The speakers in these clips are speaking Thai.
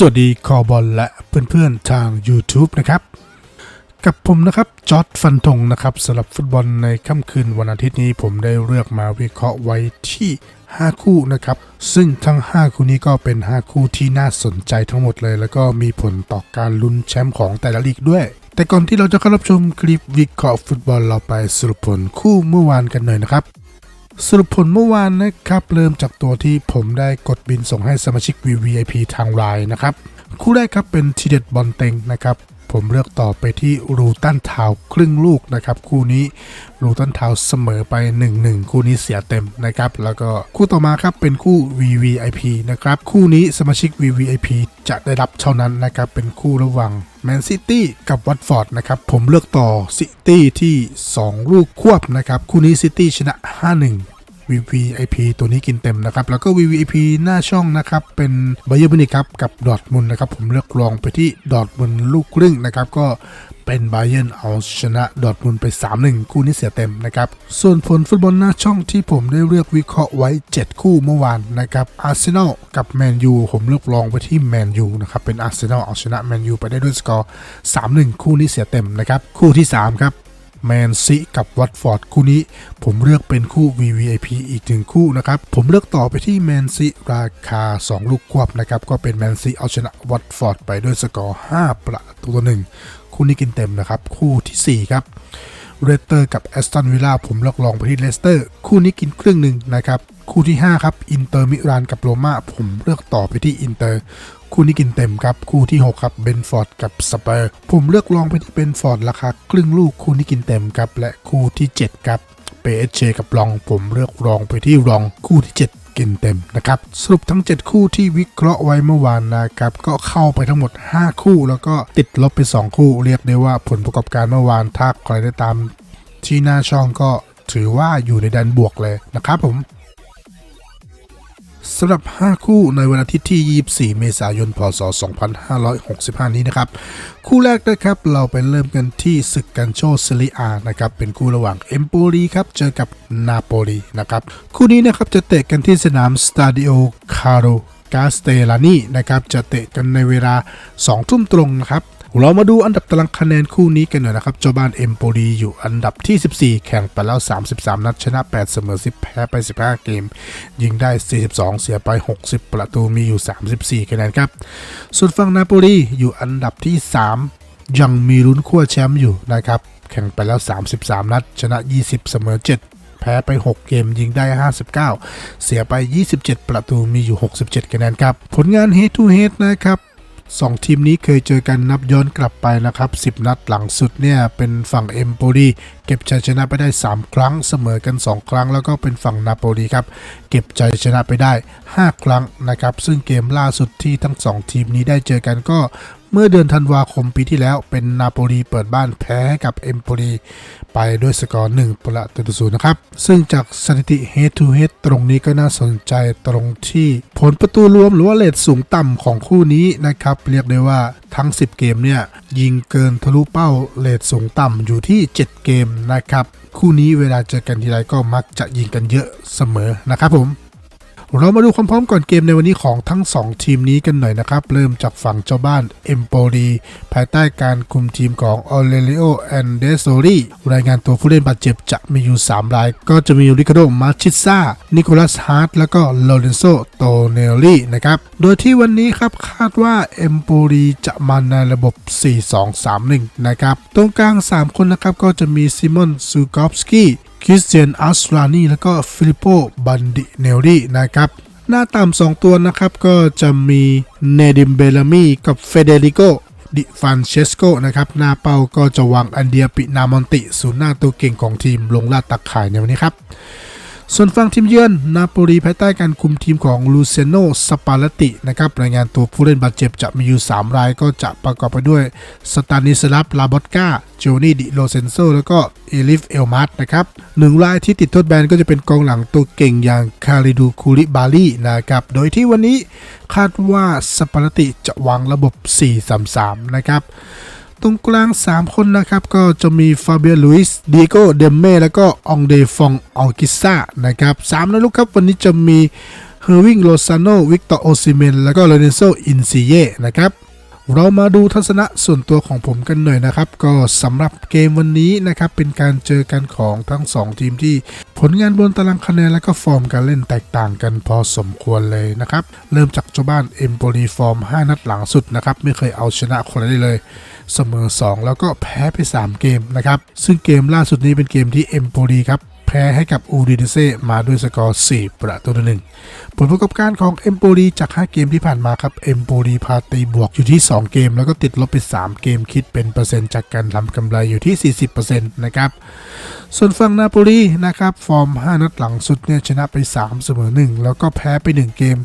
สวัสดีคอบอลและเพื่อนๆทาง YouTube นะครับ กับผมนะครับจอร์ดฟันธงนะครับสำหรับฟุตบอลในค่ำคืนวันอาทิตย์นี้ผมได้เลือกมาวิเคราะห์ไว้ที่ 5 คู่นะครับ ซึ่งทั้ง 5 คู่นี้ก็เป็น 5 คู่ที่น่าสนใจทั้งหมดเลย แล้วก็มีผลต่อการลุ้นแชมป์ของแต่ละลีกด้วย แต่ก่อนที่เราจะเข้ารับชมคลิปวิเคราะห์ฟุตบอลเราไปสรุปผลคู่เมื่อวานกันหน่อยนะครับ สรุปผลเมื่อวานนะครับ เริ่มจากตัวที่ผมได้กดบินส่งให้สมาชิก VVIP ทางไลน์นะครับ คู่แรกครับเป็นทีเด็ดบอลเต็งนะครับผมเลือกต่อไปที่รูตันทาวครึ่งลูกนะครับคู่นี้รูตันทาวเสมอไป 1-1 คู่นี้เสียเต็มนะครับแล้วก็คู่ต่อมาครับเป็นคู่ VVIP นะครับคู่นี้สมาชิก VVIP จะได้รับเท่านั้นนะครับเป็นคู่ระหว่างแมนซิตี้กับวัตฟอร์ดนะครับผมเลือกต่อซิตี้ที่ 2 ลูกควบนะครับคู่นี้ซิตี้ชนะ 5-1 VVIP ตัวนี้กินเต็มนะครับ แล้วก็ VVIP หน้าช่องนะครับ เป็นไบเยอร์มินิครับกับดอทมุนนะครับ ผมเลือกลองไปที่ดอทมุนลูกครึ่งนะครับ ก็เป็นไบเย r ร์เอาชนะดอทมุนไป 3-1 คู่นี้เสียเต็มนะครับ ส่วนผลฟุตบอลหน้าช่องที่ผมได้เลือกวิเคราะห์ไว้ 7 คู่เมื่อวานนะครับอาร์เซนอลกับแมนยูผมเลือกลองไปที่แมนยูนะครับ เป็นอาร์เซนอลเอาชนะแมนยูไปได้ด้วยสกอร์ 3-1 คู่นี้เสียเต็มนะครับ คู่ที่ 3 ครับ แมนซีกับวัตฟอร์ดคู่นี้ ผมเลือกเป็นคู่ VVIP อีกหนึ่งคู่นะครับ ผมเลือกต่อไปที่แมนซีราคา 2 ลูกควบนะครับ ก็เป็นแมนซีเอาชนะวัตฟอร์ดไปด้วยสกอร์ 5 ประตูต่อหนึ่งคู่นี้กินเต็มนะครับ คู่ทีสี่4 ครับเรสเตอร์กับแอสตันวิลล่าผมเลือกลองไปที่เลสเตอร์ คู่นี้กินครึ่งหนึ่งนะครับ คู่ที่ 5 ครับ อินเตอร์มิรานกับโรม่าผมเลือกต่อไปที่อินเตอร์ คู่นี้กินเต็มครับ คู่ที่ 6 ครับเบนฟอร์ดกับสเปอร์ผมเลือกลองไปที่เบนฟอร์ดราคาครึ่งลูกคู่นี้กินเต็มครับ และคู่ที่ 7 ครับเปเอชเชกับลอง ผมเลือกลองไปที่รองคู่ที่ 7กินเต็มนะครับสรุปทั้ง 7 คู่ที่วิเคราะห์ไว้เมื่อวานนะครับก็เข้าไปทั้งหมด 5 คู่ แล้วก็ติดลบไป 2 คู่ เรียกได้ว่าผลประกอบการเมื่อวานถ้าใครได้ตามที่หน้าช่องก็ถือว่าอยู่ในแดนบวกเลยนะครับผม สำหรับ 5 คู่ในวันอาทิตย์ที่ 24 เมษายน พศ 2565 นี้นะครับ คู่แรกนะครับเราไปเริ่มกันที่ศึกกันโชเซเรียอานะครับเป็นคู่ระหว่างเอมโปลีครับเจอกับนาโปลีนะครับคู่นี้นะครับจะเตะกันที่สนามสตาดิโอคาโรกาสเตลานีนะครับจะเตะกันในเวลา 2 ทุ่มตรงนะครับ เรามาดูอันดับตารางคะแนนคู่นี้กันหน่อยนะครับเจ้าบ้านเอมโปลีอยู่อันดับที่ 14 แข่งไปแล้ว 33 นัดชนะ 8 เสมอ 10 แพ้ไป 15 เกม ยิงได้ 42 เสียไป 60 ประตูมีอยู่ 34 คะแนนครับ ส่วนฝั่งนาโปลีอยู่อันดับที่ 3 ยังมีลุ้นขั้วแชมป์อยู่นะครับ แข่งไปแล้ว 33 นัด ชนะ 20 เสมอ 7แพ้ไป 6 เกมยิงได้ 59 เสียไป 27 ประตูมีอยู่ 67 คะแนนครับ ผลงาน head to head นะครับ สองทีมนี้เคยเจอกันนับย้อนกลับไปนะครับ 10 นัดหลังสุดเนี่ยเป็นฝั่งเอมโปลีเก็บชัยชนะไปได้ 3 ครั้งเสมอกัน 2 ครั้ง แล้วก็เป็นฝั่งนาโปลีครับ เก็บชัยชนะไปได้ 5 ครั้งนะครับ ซึ่งเกมล่าสุดที่ทั้ง 2 ทีมนี้ได้เจอกันก็ มื่อเดือนธันวาคมปีที่แล้วเป็นนาโปลีเปิดบ้านแพ้กับเอมโปลีไปด้วยสกอร์1ประตูต่อศูนย์นะครับ ซึ่งจากสถิติ head to head ตรงนี้ก็น่าสนใจตรงที่ผลประตูรวมหรือว่าเลทสูงต่ำของคู่นี้นะครับ เรียกได้ว่าทั้ง 10 เกมเนี่ย ยิงเกินทะลุเป้าเลทสูงต่ำอยู่ที่ 7 เกมนะครับ คู่นี้เวลาเจอกันทีไรก็มักจะยิงกันเยอะเสมอนะครับผม เรามาดูความพร้อมก่อนเกมในวันนี้ของทั้ง 2 ทีมนี้กันหน่อยนะครับ เริ่มจากฝั่งเจ้าบ้านเอมโปลีภายใต้การคุมทีมของออเลริโอแอนเดโซรีรายงานตัวผู้เล่นบาดเจ็บจะมีอยู่ 3 ราย ก็จะมีริคาโดมาชิซานิโคลัสฮาร์ตแล้วก็โลเรนโซโตเนลลี่นะครับ โดยที่วันนี้ครับคาดว่าเอมโปลีจะมาในระบบ 4-2-3-1 นะครับ ตรงกลาง 3 คนนะครับก็จะมีซิมอนซูกอฟสกี้ คริสเตียนอัสรานีและก็ฟิลิปโปบันดิเนลลี่นะครับ หน้าต่ำสองตัวนะครับก็จะมีเนดิมเบลามีกับเฟเดริโกดิฟานเชสโกนะครับหน้าเป้าก็จะวางอันเดียปินามอนติศูนย์หน้าตัวเก่งของทีมลงลาดตักข่ายในวันนี้ครับ ส่วนฝั่งทีมเยือนนาโปลีภายใต้การคุมทีมของลูเซโนสปาลตินะครับรายงานตัวผู้เล่นบาดเจ็บจะมีอยู่ 3 รายก็จะประกอบไปด้วยสตานิสลับลาบอตกาโจนี่ดิโลเซนโซแล้วก็เอลิฟเอลมาร์นะครับหนึ่งรายที่ติดโทษแบนก็จะเป็นกองหลังตัวเก่งอย่างคาริดูคูริบาลีนะครับโดยที่วันนี้คาดว่าสปาลติจะวางระบบ 4-3-3 นะครับ ตรงกลาง 3 คนนะครับ ก็จะมีฟาเบียลุยส์ดิโกเดมเม่แล้วก็องเดฟองออกิซ่านะครับสามนักลุกครับ วันนี้จะมีเฮอร์วิงโลซานโนวิกตอร์โอซิเมนแล้วก็โรเนโซอินซิเยนะครับเรามาดูทัศนะส่วนตัวของผมกันหน่อยนะครับ ก็สำหรับเกมวันนี้นะครับ เป็นการเจอกันของทั้ง 2 ทีมที่ผลงานบนตารางคะแนนและก็ฟอร์มการเล่นแตกต่างกันพอสมควรเลยนะครับ เริ่มจากเจ้าบ้านเอมโปลีฟอร์ม 5 นัดหลังสุดนะครับ ไม่เคยเอาชนะคนได้เลย เสมอ 2 แล้วก็แพ้ไป 3 เกมนะครับ ซึ่งเกมล่าสุดนี้เป็นเกมที่เอมโปลีครับแพ้ให้กับอูดิเนเซมาด้วยสกอร์ 4 ประตูต่อหนึ่งผลประกอบการของเอมโปลีจาก 5 เกมที่ผ่านมาครับเอมโปลีพาตีบวกอยู่ที่ 2 เกม แล้วก็ติดลบไป 3 เกมคิดเป็นเปอร์เซ็นต์จากการทำกำไรอยู่ที่ 40%นะครับ ส่วนฝั่งนาโปลีนะครับ ฟอร์ม 5 นัดหลังสุดเนี่ยชนะไป 3 เสมอ 1 แล้วก็แพ้ไป 1 เกม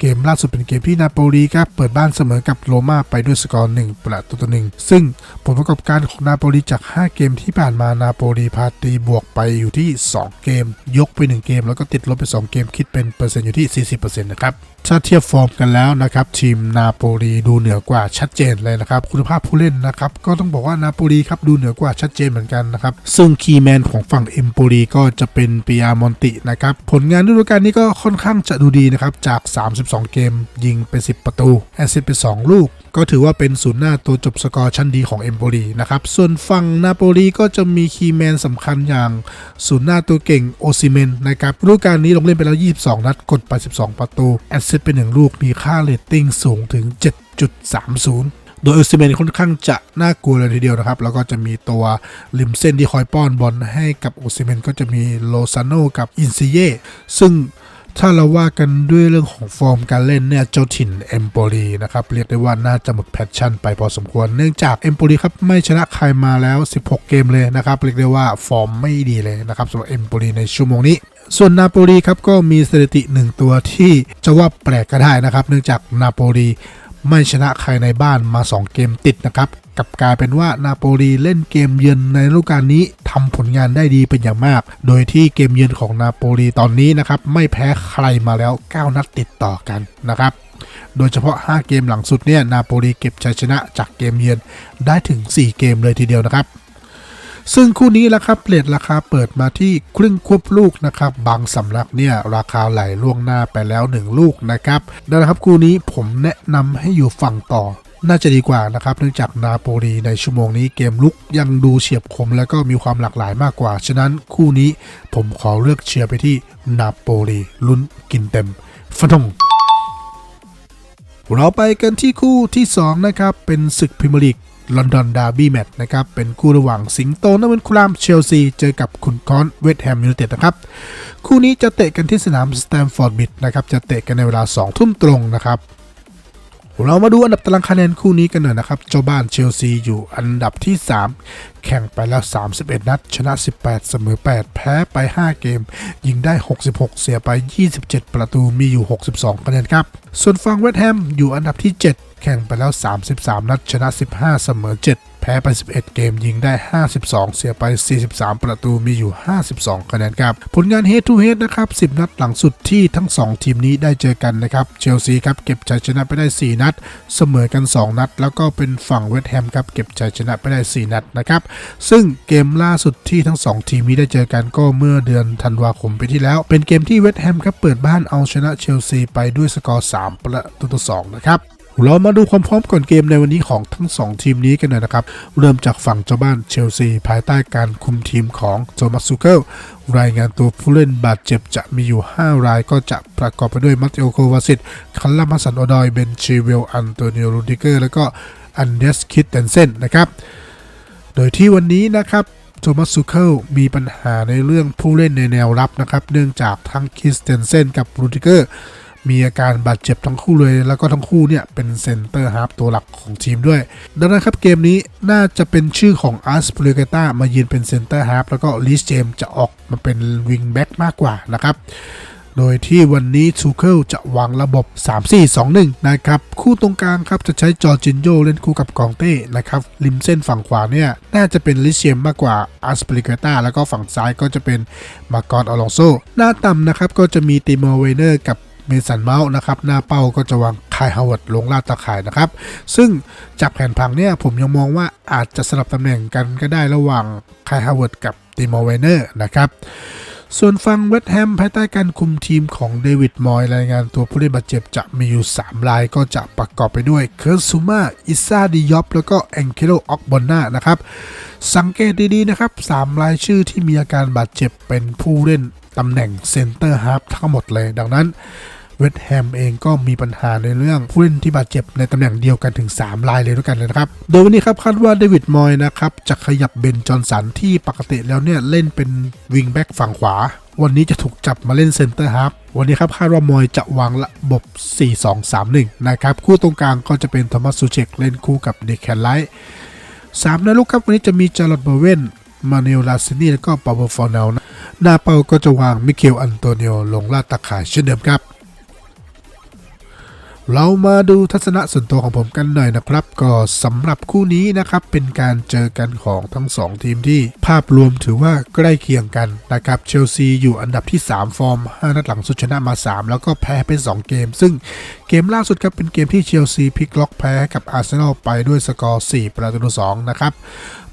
เกมล่าสุดเป็นเกมที่นาโปลีครับเปิดบ้านเสมอกับโรม่าไปด้วยสกอร์1ประตูต่อหนึ่งซึ่งผลประกอบการของนาโปลีจาก 5 เกมที่ผ่านมานาโปลีพาตีบวกไปอยู่ที่ 2 เกม ยกไป 1 เกม แล้วก็ติดลบไป 2 เกมคิดเป็นเปอร์เซ็นต์อยู่ที่ 40%นะครับ ถ้าเทียบฟอร์มกันแล้วนะครับ ทีมนาโปลีดูเหนือกว่าชัดเจนเลยนะครับ คุณภาพผู้เล่นนะครับ ก็ต้องบอกว่านาโปลีครับดูเหนือกว่าชัดเจนเหมือนกันนะครับ ซึ่งคีย์แมนของฝั่งเอมโปลีก็จะเป็นปิยามอนตินะครับ ผลงานฤดูกาลนี้ก็ค่อนข้างจะดูดีนะครับ จาก 32 เกมยิงไป 10 ประตูแอสซิสต์ไป 2 ลูก ก็ถือว่าเป็นศูนย์หน้าตัวจบสกอร์ชั้นดีของเอมโปลีนะครับ ส่วนฝั่งนาโปลีก็จะมีคีย์แมนสำคัญอย่างศูนย์หน้าตัวเก่งโอซิเมนนะครับฤดูกาลนี้ลงเล่นไปแล้ว 22 นัดกดไป12 ประตู แอสซิสต์ไป1ลูกมีค่าเรตติ้งสูงถึง 7.30โดยโอซิเมนค่อนข้างจะน่ากลัวเลยทีเดียวนะครับ แล้วก็จะมีตัวริมเส้นที่คอยป้อนบอลให้กับโอซิเมนก็จะมีโลซานโนกับอินซิเยซึ่ง ถ้าเราว่ากันด้วยเรื่องของฟอร์มการเล่นเนี่ยเจ้าถิ่นเอมโปลีนะครับเรียกได้ว่าน่าจะหมดแพชชั่นไปพอสมควร เนื่องจากเอมโปลีครับไม่ชนะใครมาแล้ว 16 เกมเลยนะครับเรียกได้ว่าฟอร์มไม่ดีเลยนะครับสำหรับเอมโปลีในชั่วโมงนี้ส่วนนาโปลีครับก็มีสถิติหนึ่งตัวที่จะว่าแปลกก็ได้นะครับ เนื่องจากนาโปลีไม่ชนะใครในบ้านมา 2 เกมติดนะครับ กับกลายเป็นว่านาโปลีเล่นเกมเยือนในฤดูกาลนี้ทำผลงานได้ดีเป็นอย่างมาก โดยที่เกมเยือนของนาโปลีตอนนี้นะครับไม่แพ้ใครมาแล้ว 9 นัดติดต่อกันนะครับโดยเฉพาะ 5 เกมหลังสุดเนี่ยนาโปลีเก็บชัยชนะจากเกมเยือนได้ถึง 4 เกมเลยทีเดียวนะครับ ซึ่งคู่นี้แหละครับเลทราคาเปิดมาที่ครึ่งควบลูกนะครับ บางสำนักเนี่ยราคาไหลล่วงหน้าไปแล้ว 1 ลูกนะครับดังนั้นครับคู่นี้ผมแนะนำให้อยู่ฝั่งต่อ น่าจะดีกว่านะครับ เนื่องจากนาโปลีในชั่วโมงนี้เกมลุกยังดูเฉียบคมแล้วก็มีความหลากหลายมากกว่า ฉะนั้นคู่นี้ผมขอเลือกเชียร์ไปที่นาโปลีลุ้นกินเต็มฟันธงเราไปกันที่คู่ที่ 2 นะครับ เป็นศึกพรีเมียร์ลีกลอนดอนดาร์บี้แมตช์นะครับ เป็นคู่ระหว่างสิงโตนวันครามเชลซี เจอกับคุณคอนเวสต์แฮมยูไนเต็ดนะครับ คู่นี้จะเตะกันที่สนามสแตมฟอร์ดบิดนะครับ จะเตะกันในเวลา 2 ทุ่มตรงนะครับ เรามาดูอันดับตารางคะแนนคู่นี้กันหน่อยนะครับ เจ้าบ้านเชลซีอยู่อันดับที่ 3 แข่งไปแล้ว 31 นัด ชนะ 18 เสมอ 8 แพ้ไป 5 เกม ยิงได้ 66 เสียไป 27 ประตูมีอยู่ 62 คะแนนครับ ส่วนฝั่งเวสต์แฮมอยู่อันดับที่ 7 แข่งไปแล้ว 33 นัดชนะ 15 เสมอ 7 แพ้ไป 11 เกมยิงได้ 52 เสียไป 43 ประตูมีอยู่ 52 คะแนนครับ ผลงาน head to head นะครับ 10 นัดหลังสุดที่ทั้ง 2 ทีมนี้ได้เจอกันนะครับ เชลซีครับเก็บชัยชนะไปได้ 4 นัด เสมอกัน 2 นัด แล้วก็เป็นฝั่งเวสต์แฮมครับเก็บชัยชนะไปได้ 4 นัดนะครับ ซึ่งเกมล่าสุดที่ทั้ง 2 ทีมนี้ได้เจอกันก็เมื่อเดือนธันวาคมปีที่แล้ว เป็นเกมที่เวสต์แฮมครับเปิดบ้านเอาชนะเชลซีไปด้วยสกอร์ 3 ประตูต่อ 2 นะครับ เรามาดูความพร้อมก่อนเกมในวันนี้ของทั้ง 2 ทีมนี้กันหน่อยนะครับ เริ่มจากฝั่งเจ้าบ้านเชลซี ภายใต้การคุมทีมของโทมัสซูเคิลรายงานตัวผู้เล่นบาดเจ็บจะมีอยู่ 5 รายก็จะประกอบไปด้วยมัตเตโอโควาซิตคัลลามัสันอดอย เบนชีเวล อันโตนิโอรูดิเกอร์ แล้วก็อันเดสคิดเตนเซนนะครับ โดยที่วันนี้นะครับโทมัสซูเคิลมีปัญหาในเรื่องผู้เล่นในแนวรับนะครับ เนื่องจากทั้งคิสเตนเซนกับรูดิเกอร์ มีอาการบาดเจ็บทั้งคู่เลย แล้วก็ทั้งคู่เนี่ยเป็นเซนเตอร์ฮาร์ฟตัวหลักของทีมด้วย ดังนั้นครับเกมนี้น่าจะเป็นชื่อของอาร์สเปรเกตามายืนเป็นเซนเตอร์ฮาร์ฟแล้วก็ลิสเจมจะออกมาเป็นวิงแบ็กมากกว่านะครับโดยที่วันนี้ทูเคิลจะวางระบบ 3-4-2-1 นะครับ คู่ตรงกลางครับ จะใช้จอร์จินโยเล่นคู่กับกองเต้นะครับ ริมเส้นฝั่งขวาเนี่ย น่าจะเป็นลิเชียมมากกว่าอาร์สเปริเกตาแล้วก็ฝั่งซ้ายก็จะเป็นมากอนอลองโซหน้าต่ำนะครับ ก็จะมีติโมเวเนอร์กับ มสันเมาส์นะครับหน้าเป้าก็จะวางคายฮาวเวิร์ดลงลาดตะข่ายนะครับ ซึ่งจากแผนพังเนี่ยผมยังมองว่าอาจจะสลับตำแหน่งกันก็ได้ระหว่างคายฮาวเวิร์ดกับติโมเวเนอร์นะครับส่วนฟังเวสต์แฮมภายใต้การคุมทีมของเดวิดมอยรายงานตัวผู้เล่นบาดเจ็บจะมีอยู่ 3 รายก็จะประกอบไปด้วยเคิร์ซูมาอิซาดิยอปแล้วก็แองเคโลออกบอนนานะครับ สังเกตดี ๆ นะครับ 3 รายชื่อที่มีอาการบาดเจ็บเป็นผู้เล่นตำแหน่งเซนเตอร์ฮาร์ฟทั้งหมดเลย ดังนั้น เวสต์แฮมเองก็มีปัญหาในเรื่องผู้เล่นที่บาดเจ็บในตำแหน่งเดียวกันถึง 3 รายเลยด้วยกันเลยนะครับ โดยวันนี้ครับคาดว่าเดวิดมอยนะครับจะขยับเบนจอนสันที่ปกติแล้วเนี่ยเล่นเป็นวิงแบ็กฝั่งขวา วันนี้จะถูกจับมาเล่นเซนเตอร์ฮาร์ฟวันนี้ครับคาดว่ามอยจะวางระบบ 4-2-3-1 นะครับ คู่ตรงกลางก็จะเป็นโทมัสซูเชกเล่นคู่กับเดคแคนไลท์สามในลูกครับวันนี้จะมีจาร์ลอตเบเวนมาเนลลาซินีแล้วก็ปาเบฟอร์เนลหน้าเป้าก็จะวางมิเคลอันโตเนโอลงลาดตะข่ายเช่นเดิมครับ เรามาดูทัศนะส่วนตัวของผมกันหน่อยนะครับ ก็สำหรับคู่นี้นะครับเป็นการเจอกันของทั้ง 2 ทีมที่ภาพรวมถือว่าใกล้เคียงกันนะครับเชลซีอยู่อันดับที่ 3 ฟอร์ม 5 นัดหลังสุดชนะมา 3 แล้วก็แพ้ไป2เกม ซึ่งเกมล่าสุดครับเป็นเกมที่เชลซีพลิกล็อกแพ้กับอาร์เซนอลไปด้วยสกอร์ 4 ประตูต่อ2นะครับ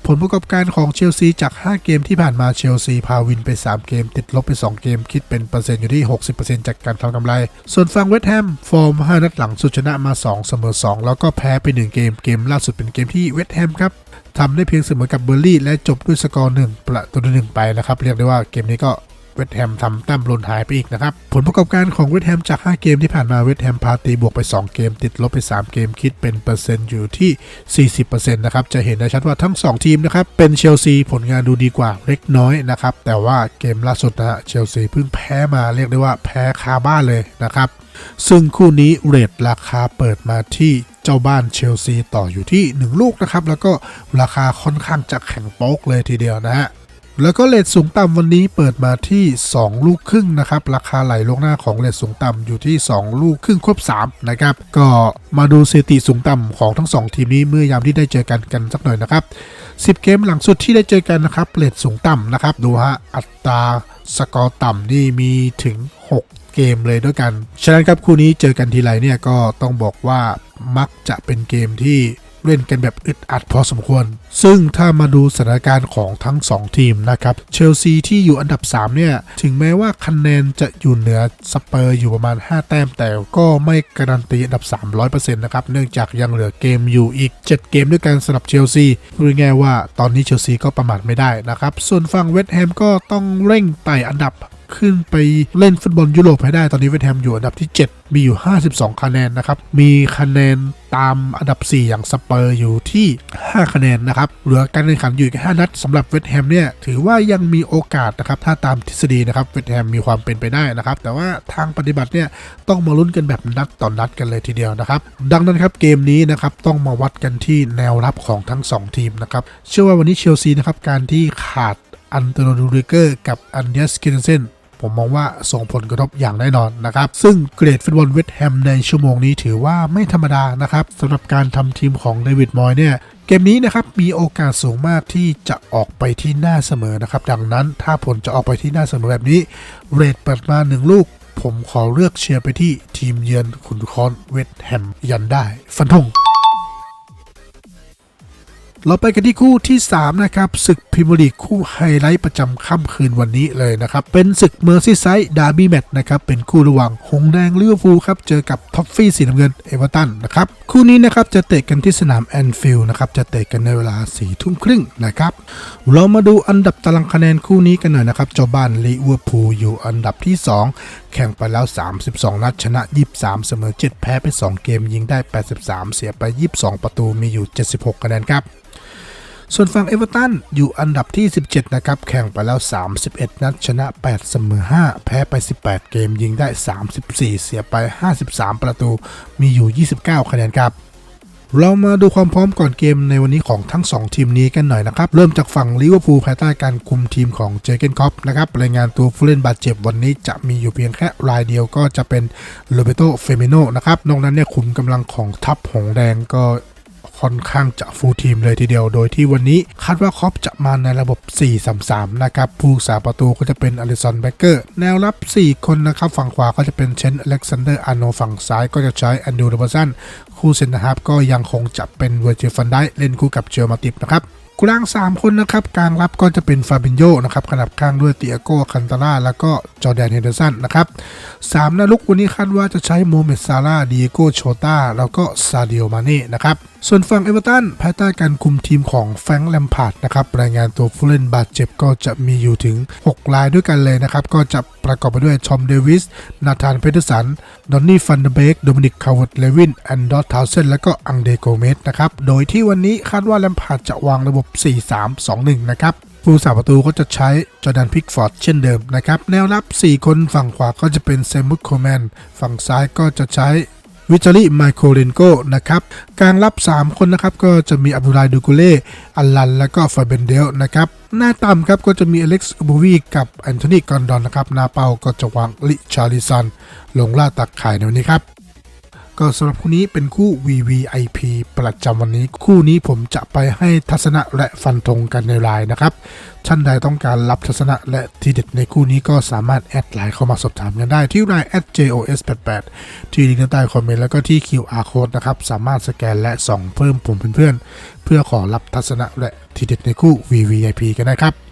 ผลประกอบการของเชลซีจาก 5 เกมที่ผ่านมาเชลซีพาวินไป 3 เกม ติดลบไป 2 เกม คิดเป็นเปอร์เซ็นต์อยู่ที่ 60%จากการทำกำไร ส่วนฝั่งเวสต์แฮมฟอร์ม 5 นัดหลังสุดชนะมา 2 เสมอ 2 แล้วก็แพ้ไป 1 เกม เกมล่าสุดเป็นเกมที่เวสต์แฮมครับทำได้เพียงเสมอกับเบอร์ลี่และจบด้วยสกอร์ 1 ประตูต่อหนึ่งไปนะครับ เรียกได้ว่าเกมนี้ก็ เวสต์แฮมทำแต้มหล่นหายไปอีกนะครับ ผลประกอบการของเวสต์แฮมจาก 5 เกมที่ผ่านมาเวสต์แฮมพาตีบวกไป 2 เกม ติดลบไป 3 เกมคิดเป็นเปอร์เซ็นต์อยู่ที่ 40%นะครับ จะเห็นได้ชัดว่าทั้ง 2 ทีมนะครับ เป็นเชลซีผลงานดูดีกว่าเล็กน้อยนะครับ แต่ว่าเกมล่าสุดนะฮะเชลซีเพิ่งแพ้มาเรียกได้ว่าแพ้คาบ้านเลยนะครับซึ่งคู่นี้เรทราคาเปิดมาที่เจ้าบ้านเชลซีต่ออยู่ที่ 1 ลูกนะครับ แล้วก็ราคาค่อนข้างจะแข็งโป๊กเลยทีเดียวนะฮะ แล้วก็เลทสูงต่ำวันนี้เปิดมาที่ 2 ลูกครึ่งนะครับ ราคาไหลลงหน้าของเลทสูงต่ำอยู่ที่ 2 ลูกครึ่งควบ3นะครับ ก็มาดูสถิติสูงต่ำของทั้ง 2 ทีมนี้เมื่อยามที่ได้เจอกันกันสักหน่อยนะครับ 10 เกมหลังสุดที่ได้เจอกันนะครับเลทสูงต่ำนะครับ ดูฮะอัตราสกอร์ต่ำนี่มีถึง 6 เกมเลยด้วยกัน ฉะนั้นครับคู่นี้เจอกันทีไรเนี่ยก็ต้องบอกว่ามักจะเป็นเกมที่ เล่นกันแบบอึดอัดพอสมควร ซึ่งถ้ามาดูสถานการณ์ของทั้ง 2 ทีมนะครับ เชลซีที่อยู่อันดับ 3 เนี่ย ถึงแม้ว่าคะแนนจะอยู่เหนือสเปอร์อยู่ประมาณ 5 แต้ม แต่ก็ไม่การันตีอันดับ 300%นะครับ เนื่องจากยังเหลือเกมอยู่อีก 7 เกมด้วยกันสำหรับเชลซีพูดง่ายว่าตอนนี้เชลซีก็ประมาทไม่ได้นะครับ ส่วนฝั่งเวสต์แฮมก็ต้องเร่งไต่อันดับ ขึ้นไปเล่นฟุตบอลยุโรปให้ได้ตอนนี้เวสต์แฮมอยู่อันดับที่ 7 มีอยู่ 52 คะแนนนะครับ มีคะแนนตามอันดับ 4 อย่างสเปอร์อยู่ที่ 5 คะแนนนะครับ เหลือการแข่งขันอยู่อีก 5 นัดสำหรับเวสต์แฮมเนี่ย ถือว่ายังมีโอกาสนะครับ ถ้าตามทฤษฎีนะครับ เวสต์แฮมมีความเป็นไปได้นะครับ แต่ว่าทางปฏิบัติเนี่ย ต้องมาลุ้นกันแบบนัดต่อนนัดกันเลยทีเดียวนะครับ ดังนั้นครับเกมนี้นะครับ ต้องมาวัดกันที่แนวรับของทั้ง 2 ทีมนะครับ เชื่อว่าวันนี้เชลซีนะครับ การที่ขาดอันโตโนดูริเกอร์กับอันเดียสกินเซน ผมมองว่าส่งผลกระทบอย่างแน่นอนนะครับ ซึ่งเกรดฟุตบอลเวสต์แฮมในชั่วโมงนี้ถือว่าไม่ธรรมดานะครับสำหรับการทำทีมของเดวิดมอยเนี่ยเกมนี้นะครับมีโอกาสสูงมากที่จะออกไปที่หน้าเสมอนะครับ ดังนั้นถ้าผลจะออกไปที่หน้าเสมอแบบนี้เรทเปิดมาหนึ่งลูกผมขอเลือกเชียร์ไปที่ทีมเยือนขุนคอนเวสต์แฮมยันได้ ฟันธง เราไปกันที่คู่ที่ 3 นะครับศึกพรีเมียร์ลีกคู่ไฮไลท์ประจำค่ำคืนวันนี้เลยนะครับ เป็นศึกเมอร์ซี่ไซด์ดาร์บี้แมตช์นะครับ เป็นคู่ระหว่างหงแดงลิเวอร์พูลครับ เจอกับท็อฟฟี่สีน้ำเงินเอเวอร์ตันนะครับ คู่นี้นะครับ จะเตะกันที่สนามแอนฟิลด์นะครับ จะเตะกันในเวลา4ี่ทุ่มครึ่งนะครับ เรามาดูอันดับตารางคะแนนคู่นี้กันหน่อยนะครับเจ้าบ้านลิเวอร์พูลอยู่อันดับที่ 2 แข่งไปแล้ว 32 นัดชนะ 23 เสมอ 7 แพ้ไป 2 เกมยิงได้ 83 เสียไป 22 ประตูมีอยู่ 76คะแนนครับ ส่วนฝั่งเอเวอร์ตันอยู่อันดับที่ 17 นะครับ แข่งไปแล้ว 31 นัด ชนะ 8 เสมอ 5 แพ้ไป 18 เกมยิงได้ 34 เสียไป 53 ประตู มีอยู่ 29 คะแนนครับเรามาดูความพร้อมก่อนเกมในวันนี้ของทั้ง 2 ทีมนี้กันหน่อยนะครับ เริ่มจากฝั่งลิเวอร์พูลภายใต้การคุมทีมของเจเกนคอปนะครับรายงานตัวผู้เล่นบาดเจ็บวันนี้จะมีอยู่เพียงแค่รายเดียวก็จะเป็นโรเบโตเฟมิโนนะครับ นอกนั้นเนี่ยคุมกำลังของทัพหงส์แดงก็ ค่อนข้างจะฟูลทีมเลยทีเดียว โดยที่วันนี้คาดว่าคอปจะมาในระบบ 4-3-3 นะครับผู้สาประตูก็จะเป็นอลิสันแบกเกอร์ แนวรับ 4 คนนะครับฝั่งขวาก็จะเป็นเชนอเล็กซานเดอร์อาโนฝั่งซ้ายก็จะใช้แอนดูโรเบอร์สันคู่เซนนะครับก็ยังคงจะเป็นเวอร์จิฟันได้เล่นคู่กับเจอมาติบนะครับกลาง 3 คนนะครับกลางรับก็จะเป็นฟาบินโยนะครับขนาบข้างด้วยเตียโก้คันตาร่าแล้วก็จอแดนเฮนเดอร์สันนะครับสามนาลุกวันนี้คาดว่าจะใช้โมเมดซาร่าดิเอโก้โชต้าแล้วก็ซาดิโอมาเน่นะครับส่วนฝั่งเอเวอร์ตันภายใต้การคุมทีมของแฟรงค์แลมพาร์ดนะครับรายงานตัวผู้เล่นบาดเจ็บก็จะมีอยู่ถึง 6 รายด้วยกันเลยนะครับ ก็จะประกอบไปด้วยทอมเดวิส นาธานเพเทอร์สัน ดอนนี่ฟันเดเบกโดมินิกคาร์วดเลวินแอนดอร์ทาวเซนและก็อังเดโกเมสนะครับ โดยที่วันนี้คาดว่าแลมพาร์ดจะวางระบบ 4-3-2-1 นะครับผู้สาประตูก็จะใช้จอแดนพิกฟอร์ดเช่นเดิมนะครับ แนวรับ 4 คนฝั่งขวาก็จะเป็นเซมุตโคแมนฝั่งซ้ายก็จะใช้ วิจาริไมโครเลนโกนะครับกลางรับ 3 คนนะครับก็จะมีอับดุลไลดูกุเล่อัลลันและก็ฟาเบนเดลนะครับหน้าต่ำครับก็จะมีอเล็กซ์บูวีกับแอนโทนีกอนดอนนะครับหน้าเป้าก็จะวางลิชาริซัน ลงล่าตักข่ในวันนี้ครับ ก็สำหรับคู่นี้เป็นคู่ VVIP ประจำวันนี้ คู่นี้ผมจะไปให้ทัศนะและฟันธงกันในไลน์นะครับท่านใดต้องการรับทัศนะและทีเด็ดในคู่นี้ก็สามารถแอดไลน์เข้ามาสอบถามกันได้ที่ไลน์ @jos88 ที่ลิงก์ใต้คอมเมนต์แล้วก็ที่ QR code นะครับ สามารถสแกนและส่องเพิ่มผมเพื่อนๆเพื่อขอรับทัศนะและทีเด็ดในคู่ VVIP กันนะครับ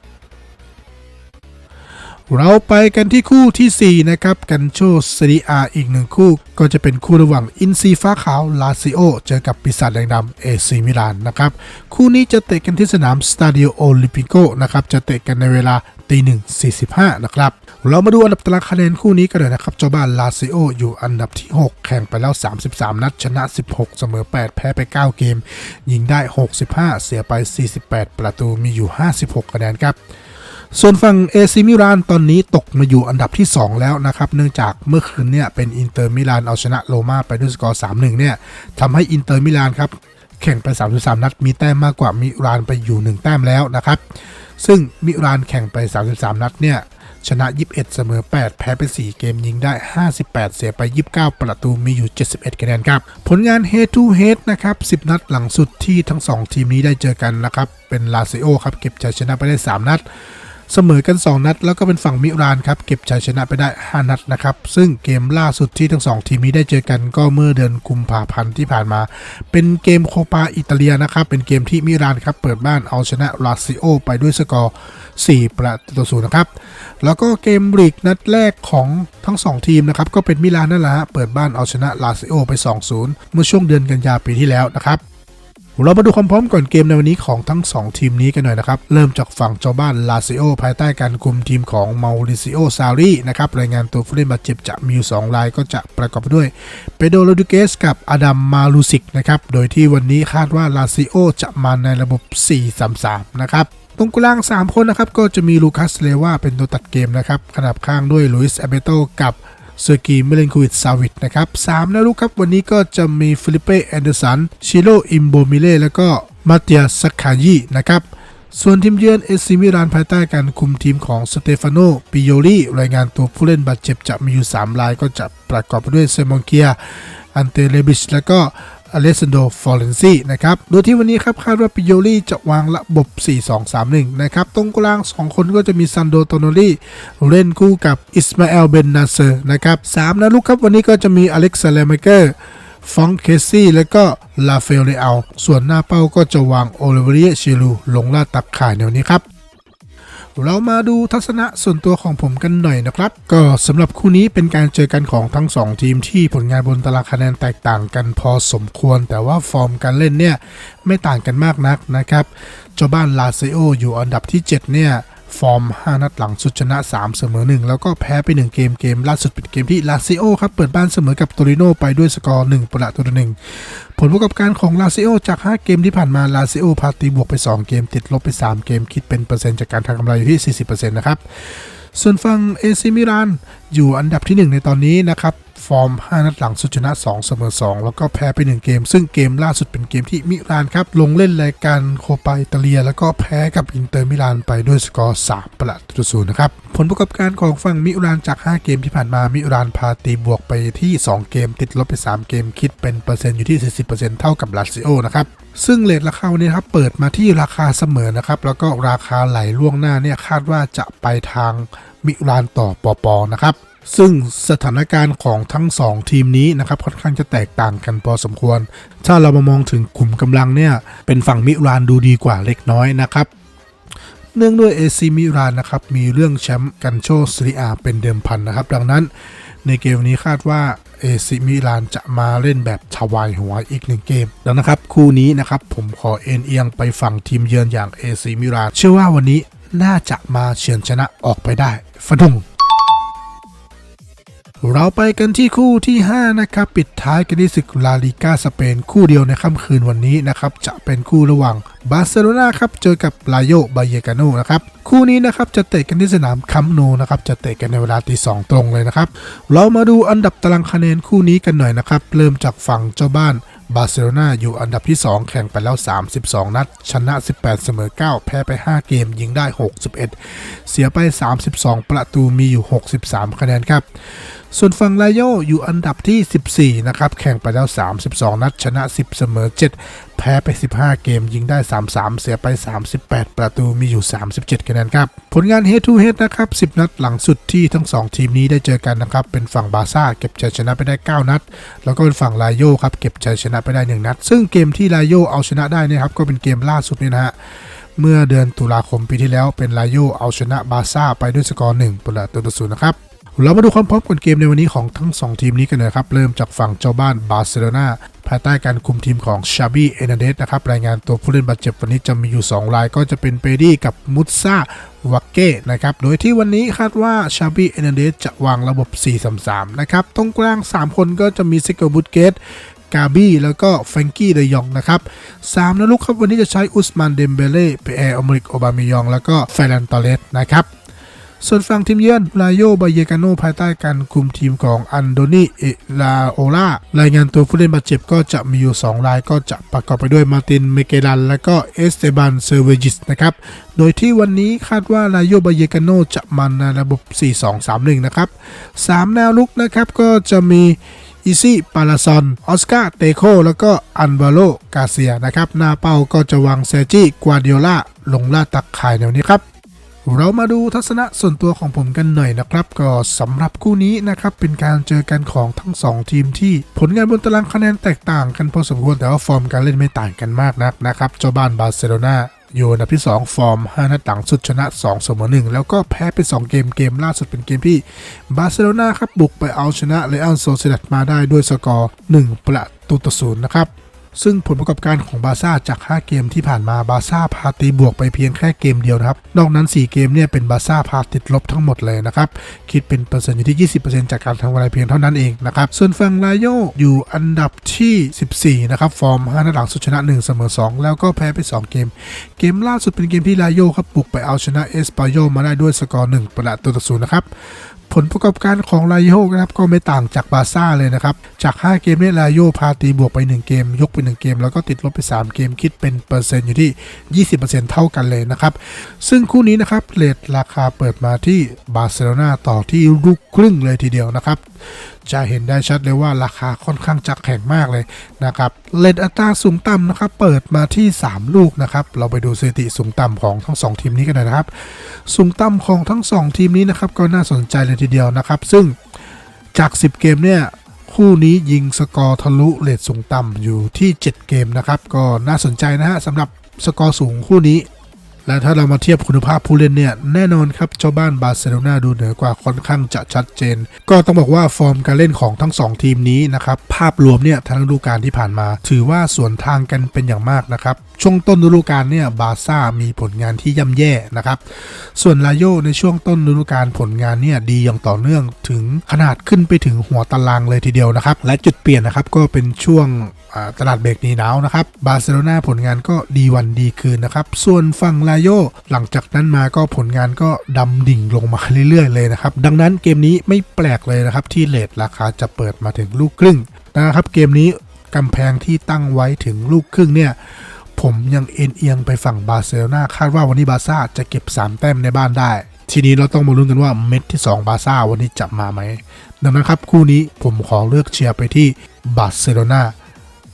เราไปกันที่คู่ทีสี่ 4 นะครับ กันโชซีรีอาอีกหนึ่งคู่ ก็จะเป็นคู่ระหว่างอินซีฟ้าขาว ลาซิโอ เจอกับปีศาจแดงดำเอซีมิลานนะครับ คู่นี้จะเตะกันที่สนามสตาดิโอโอลิมปิโกนะครับ จะเตะกันในเวลาตีหนึ่งสี่สิบห้านะครับ เรามาดูอันดับตารางคะแนนคู่นี้กันเลยนะครับ เจ้าบ้านลาซิโออยู่อันดับที่ 6 แข่งไปแล้ว 33 นัด ชนะ 16 เสมอ 8 แพ้ไป 9 เกม ยิงได้ 65 เสียไป 48 ประตูมีอยู่ 56 คะแนนครับ ส่วนฝั่งเอซิมิลานตอนนี้ตกมาอยู่อันดับที่ 2 แล้วนะครับ เนื่องจากเมื่อคืนเนี่ยเป็นอินเตอร์มิลานเอาชนะโรม่าไปด้วยสกอร์ 3-1 เนี่ยทำให้อินเตอร์มิลานครับแข่งไป 33 นัด มีแต้มมากกว่ามิลานไปอยู่ 1 แต้มแล้วนะครับ ซึ่งมิลานแข่งไป 33 นัดเนี่ยชนะ 21 เสมอ 8 แพ้ไป 4 เกมยิงได้ 58 เสียไป 29 ประตูมีอยู่ 71 คะแนนครับ ผลงาน head to head นะครับ 10 นัดหลังสุดที่ทั้ง 2 ทีมนี้ได้เจอกันนะครับ เป็นลาซิโอครับ เก็บชัยชนะไปได้ 3 นัด เสมอกัน 2 นัด แล้วก็เป็นฝั่งมิรานครับเก็บชัยชนะไปได้ 5 นัดนะครับ ซึ่งเกมล่าสุดที่ทั้ง 2 ทีมนี้ได้เจอกันก็เมื่อเดือนกุมภาพันธ์ที่ผ่านมา เป็นเกมโคปาอิตาเลียนะครับ เป็นเกมที่มิรานครับเปิดบ้านเอาชนะลาซิโอไปด้วยสกอร์ 4 ประตูต่อศูนย์นะครับ แล้วก็เกมลีกนัดแรกของทั้ง 2 ทีมนะครับก็เป็นมิลานนั่นแหละฮะเปิดบ้านเอาชนะลาซิโอไป 2-0 เมื่อช่วงเดือนกันยาปีที่แล้วนะครับ เรามาดูความพร้อมก่อนเกมในวันนี้ของทั้ง 2 ทีมนี้กันหน่อยนะครับ เริ่มจากฝั่งเจ้าบ้านลาซิโอภายใต้การคุมทีมของมาริซิโอซารีนะครับรายงานตัวผู้เล่นบาดเจ็บจะมีอยู่2รายก็จะประกอบด้วยเปโดโรดิเกสกับอดัมมาลูซิกนะครับโดยที่วันนี้คาดว่าลาซิโอจะมาในระบบ 4-3-3 นะครับตรงกลาง 3 คนนะครับ ก็จะมีลูคัสเลวาเป็นตัวตัดเกมนะครับขนาบข้างด้วยลุยส์อเบโตกับ เซอร์กีเมเลนคูวิดซาวิดนะครับสามนะลูกครับวันนี้ก็จะมีฟิลิเป้แอนเดอร์สันชิโรอิมโบมิเล่แล้วก็มาเตียสักคายีนะครับส่วนทีมเยือนเอซิมิรานภายใต้การคุมทีมของสเตฟานโนปิโยลีรายงานตัวผู้เล่นบาดเจ็บจะมีอยู่ 3 รายก็จะประกอบไปด้วยเซมอนเกีย อันเตเลบิช แล้วก็ อเลสซานโดฟอร์เรนซีนะครับ โดยที่วันนี้ครับคาดว่าปิโยลีจะวางระบบ 4-2-3-1 นะครับ ตรงกลาง 2 คนก็จะมีซันโดโตโนลีเล่นคู่กับอิสมาเอลเบนนาเซอร์นะครับ3นะลูกครับวันนี้ก็จะมีอเล็กซาเลเมเกอร์ฟองเคซี่แล้วก็ลาเฟลเลอาส่วนหน้าเป้าก็จะวางโอลิเวเรียชิลูลงล่าตักข่ายในวันนี้ครับ เรามาดูทัศนะส่วนตัวของผมกันหน่อยนะครับ ก็สำหรับคู่นี้เป็นการเจอกันของทั้ง 2 ทีมที่ผลงานบนตารางคะแนนแตกต่างกันพอสมควร แต่ว่าฟอร์มการเล่นเนี่ยไม่ต่างกันมากนักนะครับเจ้าบ้านลาเซโออยู่อันดับที่ 7 เนี่ย ฟอร์ม 5 นัดหลังสุดชนะ 3 เสมอ 1 แล้วก็แพ้ไป 1 เกมเกมล่าสุดเป็นเกมที่ลาซิโอครับ เปิดบ้านเสมอกับโตริโนไปด้วยสกอร์ 1 ประตูต่อหนึ่งผลประกอบการของลาซิโอจาก 5 เกมที่ผ่านมาลาซิโอพาตีบวกไป 2 เกม ติดลบไป 3 เกม คิดเป็นเปอร์เซ็นต์จากการทำกำไรอยู่ที่ 40%นะครับส่วนฝั่งเอซิมิลานอยู่อันดับที่ 1 ในตอนนี้นะครับ ฟอร์ม 5 นัดหลังสุดชนะ 2 เสมอ 2 แล้วก็แพ้ไป 1 เกม ซึ่งเกมล่าสุดเป็นเกมที่มิลานครับ ลงเล่นรายการโคปาอิตาเลีย แล้วก็แพ้กับอินเตอร์มิลานไปด้วยสกอร์ 3 ประตูศูนย์นะครับ ผลประกอบการของฝั่งมิลานจาก 5 เกมที่ผ่านมามิลานพาตีบวกไปที่ 2 เกม ติดลบไป 3 เกมคิดเป็นเปอร์เซ็นต์อยู่ที่ 40%เท่ากับลาซิโอนะครับซึ่งเลทราคาวันนี้ครับเปิดมาที่ราคาเสมอนะครับแล้วก็ราคาไหลล่วงหน้าเนี่ยคาดว่าจะไปทางมิลานต่อปอปอนะครับ ซึ่งสถานการณ์ของทั้ง 2 ทีมนี้นะครับค่อนข้างจะแตกต่างกันพอสมควร ถ้าเรามามองถึงกลุ่มกำลังเนี่ย เป็นฝั่งมิรานดูดีกว่าเล็กน้อยนะครับเนื่องด้วยเอซีมิรานนะครับมีเรื่องแชมป์กันโชซีรีอาเป็นเดิมพันนะครับ ดังนั้นในเกมนี้คาดว่าเอซิมิลานจะมาเล่นแบบชวายหัวอีกหนึ่งเกมดังนะครับ คู่นี้นะครับผมขอเอ็นเอียงไปฝั่งทีมเยือนอย่างเอซิมิลานเชื่อว่าวันนี้น่าจะมาเฉือนชนะออกไปได้ฟันธง เราไปกันที่คู่ที่ 5 นะครับ ปิดท้ายกันที่ศึกลาลิก้าสเปนคู่เดียวในค่ำคืนวันนี้นะครับ จะเป็นคู่ระหว่างบาร์เซโลนาครับ เจอกับลาโยบาเยกาโนนะครับ คู่นี้นะครับจะเตะกันที่สนามคัมโนนะครับ จะเตะกันในเวลาตีสองตรงเลยนะครับ เรามาดูอันดับตารางคะแนนคู่นี้กันหน่อยนะครับ เริ่มจากฝั่งเจ้าบ้านบาร์เซโลนาอยู่อันดับที่ 2 แข่งไปแล้ว 32 นัด ชนะ 18 เสมอ 9 แพ้ไป 5 เกม ยิงได้ 61 เสียไป 32 ประตูมีอยู่ 63 คะแนนครับ ส่วนฝั่งลาโยอยู่อันดับที่ 14 นะครับ แข่งไปแล้ว 32 นัดชนะ 10 เสมอ 7 แพ้ไป 15 เกม ยิงได้ 33 เสียไป 38 ประตูมีอยู่ 37 คะแนนครับ ผลงาน head to head นะครับ 10 นัดหลังสุดที่ทั้ง 2 ทีมนี้ได้เจอกันนะครับ เป็นฝั่งบาซ่าเก็บชัยชนะไปได้ 9 นัด แล้วก็เป็นฝั่งลาโยครับเก็บชัยชนะไปได้ 1 นัด ซึ่งเกมที่ลาโยเอาชนะได้นยครับก็เป็นเกมล่าสุดนี่นะฮะเมื่อเดือนตุลาคมปีที่แล้วเป็นลาโยเอาชนะบาซ่าไปด้วยสกอร์1ประตูต่อศูนย์นะครับ เรามาดูความพร้อมกันเกมในวันนี้ของทั้ง 2 ทีมนี้กันเลยครับ เริ่มจากฝั่งเจ้าบ้านบาร์เซโลนาภายใต้การคุมทีมของชาบีเอเนเดสนะครับ รายงานตัวผู้เล่นบาดเจ็บวันนี้จะมีอยู่ 2 รายก็จะเป็นเปดี้กับมุตซาวักเก้นะครับ โดยที่วันนี้คาดว่าชาบีเอเนเดสจะวางระบบ 4-3-3 นะครับ ตรงกลาง 3 คนก็จะมีซิโกบุตเกตกาบี้แล้วก็แฟงกี้เดยองนะครับสามนักลุกครับวันนี้จะใช้อุสมานเดมเบเล่เปแอร์อเมริกโอบามิยอง แล้วก็เฟรันตอเลสนะครับ ส่วนฝั่งทีมเยือนลาโยบาเยกาโนภายใต้การคุมทีมของอันโดนีเอลาโอลารายงานตัวผู้เล่นบาดเจ็บก็จะมีอยู่ 2 รายก็จะประกอบไปด้วยมาตินเมเกลัน และก็เอสเตบันเซอร์เวจิสนะครับ โดยที่วันนี้คาดว่าลาโยบาเยกาโนจะมันในระบบ 4-2-3-1 นะครับ 3 แนวลุกนะครับก็จะมีอีซี่ปาลาซอน ออสการ์เตโค แล้วก็อันวาโล กาเซียนะครับ หน้าเป้าก็จะวางเซจิ กวาดิโอลาลงล่าตักข่ายแนวนี้ครับ เรามาดูทัศนะส่วนตัวของผมกันหน่อยนะครับ ก็สำหรับคู่นี้นะครับเป็นการเจอกันของทั้ง 2 ทีมที่ผลงานบนตารางคะแนนแตกต่างกันพอสมควรแต่ว่าฟอร์มการเล่นไม่ต่างกันมากนักนะครับเจ้าบ้านบาร์เซโลนาอยู่อันดับที่ 2 ฟอร์ม 5 นัดหลังสุดชนะ2เสมอ1แล้วก็แพ้ไป 2 เกมเกมล่าสุดเป็นเกมที่บาร์เซโลนาครับบุกไปเอาชนะเรอัลโซเซดัดมาได้ด้วยสกอร์ 1 ประตูต่อศูนย์นะครับ ซึ่งผลประกอบการของบาซ่าจาก 5 เกมที่ผ่านมาบาซ่าพาตีบวกไปเพียงแค่เกมเดียวนะครับนอกนั้น 4 เกมเนี่ยเป็นบาซ่าพาติดลบทั้งหมดเลยนะครับคิดเป็นเปอร์เซ็นต์อยู่ที่ 20%จากการทำกำไรเพียงเท่านั้นเองนะครับส่วนฝั่งลาโยอยู่อันดับที่ 14 นะครับฟอร์ม5นัดหลังสุดชนะ 1 เสมอ 2 แล้วก็แพ้ไป 2 เกม เกมล่าสุดเป็นเกมที่ลาโยครับบุกไปเอาชนะเอสปาโยมาได้ด้วยสกอร์1ประตูต่อศูนย์นะครับ ผลประกอบการของลาโยนะครับก็ไม่ต่างจากบาซ่าเลยนะครับ จาก 5 เกมเนี่ยลาโยพาตีบวกไป 1 เกม ยกไป 1 เกม แล้วก็ติดลบไป 3 เกมคิดเป็นเปอร์เซ็นต์อยู่ที่ 20%เท่ากันเลยนะครับ ซึ่งคู่นี้นะครับเลทราคาเปิดมาที่บาร์เซโลนาต่อที่ลูกครึ่งเลยทีเดียวนะครับ จะเห็นได้ชัดเลยว่าราคาค่อนข้างจะแข็งมากเลยนะครับเลทอัตราสูงต่ำนะครับเปิดมาที่ 3 ลูกนะครับเราไปดูสถิติสูงต่ำของทั้ง 2 ทีมนี้กันหน่อยนะครับ สูงต่ำของทั้ง 2 ทีมนี้นะครับก็น่าสนใจเลยทีเดียวนะครับ ซึ่งจาก 10 เกมเนี่ยคู่นี้ยิงสกอร์ทะลุเลทสูงต่ำอยู่ที่ 7 เกมนะครับ ก็น่าสนใจนะฮะสำหรับสกอร์สูงคู่นี้ และถ้าเรามาเทียบคุณภาพผู้เล่นเนี่ย แน่นอนครับเจ้าบ้านบาร์เซโลนาดูเหนือกว่าค่อนข้างจะชัดเจน ก็ต้องบอกว่าฟอร์มการเล่นของทั้ง 2 ทีมนี้นะครับ ภาพรวมเนี่ยทั้งฤดูกาลที่ผ่านมา ถือว่าสวนทางกันเป็นอย่างมากนะครับ ช่วงต้นฤดูกาลเนี่ยบาซ่ามีผลงานที่ย่ำแย่นะครับ ส่วนลาโยในช่วงต้นฤดูกาลผลงานเนี่ยดีอย่างต่อเนื่องถึงขนาดขึ้นไปถึงหัวตารางเลยทีเดียวนะครับ และจุดเปลี่ยนนะครับก็เป็นช่วงตลาดเบรกนีหนาวนะครับบาร์เซโลนาผลงานก็ดีวันดีคืนนะครับส่วนฝั่งลาโย หลังจากนั้นมาก็ผลงานก็ดำดิ่งลงมาเรื่อยๆ เลยนะครับ ดังนั้นเกมนี้ไม่แปลกเลยนะครับ ที่เลทราคาจะเปิดมาถึงลูกครึ่งนะครับ เกมนี้กำแพงที่ตั้งไว้ถึงลูกครึ่งเนี่ยผมยังเอ็นเอียงไปฝั่งบาร์เซโลนาคาดว่าวันนี้บาซ่าจะเก็บ 3 แต้มในบ้านได้ ทีนี้เราต้องมาลุ้นกันว่าเม็ดที่ 2 บาซ่าวันนี้จะมาไหม ดังนั้นครับ คู่นี้ผมขอเลือกเชียร์ไปที่บาร์เซโลนา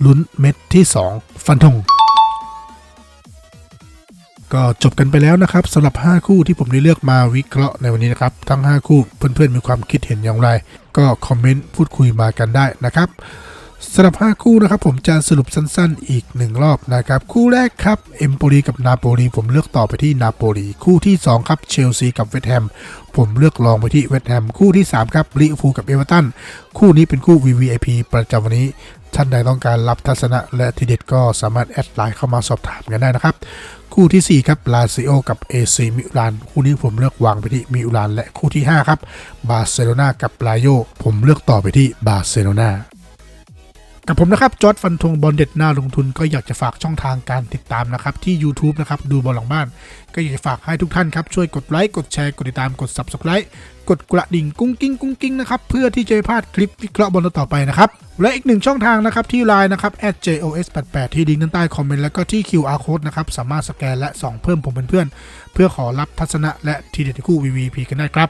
ลุ้นเม็ดที่ 2 ฟันธง ก็จบกันไปแล้วนะครับสำหรับ 5 คู่ที่ผมได้เลือกมาวิเคราะห์ในวันนี้นะครับ ทั้ง 5 คู่เพื่อนๆมีความคิดเห็นอย่างไร ก็คอมเมนต์พูดคุยมากันได้นะครับสำหรับ 5 คู่นะครับผมจะสรุปสั้นๆ อีก 1 รอบนะครับ คู่แรกครับเอมโปลีกับนาโปลีผมเลือกต่อไปที่นาโปลีคู่ที่ 2 ครับเชลซีกับเวสต์แฮมผมเลือกลองไปที่เวสต์แฮมคู่ที่ 3 ครับลิเวอร์พูลกับเอเวอร์ตันคู่นี้เป็นคู่ VVIP ประจำวันนี้ท่านใดต้องการรับทัศนะและทีเด็ดก็สามารถแอดไลน์เข้ามาสอบถามกันได้นะครับ คู่ทีสี่ 4 ครับลาซิโอกับเอซีมิลาน คู่นี้ผมเลือกวางไปที่มิลาน และคู่ที่ 5 ครับ บาร์เซโลนากับลาโยผมเลือกต่อไปที่บาร์เซโลนา กับผมนะครับจอร์ดฟันธงบอลเด็ดหน้าลงทุนก็อยากจะฝากช่องทางการติดตามนะครับที่ YouTube นะครับดูบอลหลังบ้าน ก็อยากจะฝากให้ทุกท่านครับช่วยกดไลค์กดแชร์กดติดตามกด Subscribe กดกระดิ่งกุ้งกิ้งกุ้งกิ้งนะครับเพื่อที่จะไม่พลาดคลิปวิเคราะห์บอลต่อไปนะครับและอีกหนึ่งช่องทางนะครับที่ไลน์นะครับ @jos88 ที่ลิงก์ด้านใต้คอมเมนต์แล้วก็ที่ QR code นะครับสามารถสแกนและส่องเพิ่มผมเป็นเพื่อน เพื่อขอรับทัศนะและทีเด็ดคู่ VVP กันได้ครับ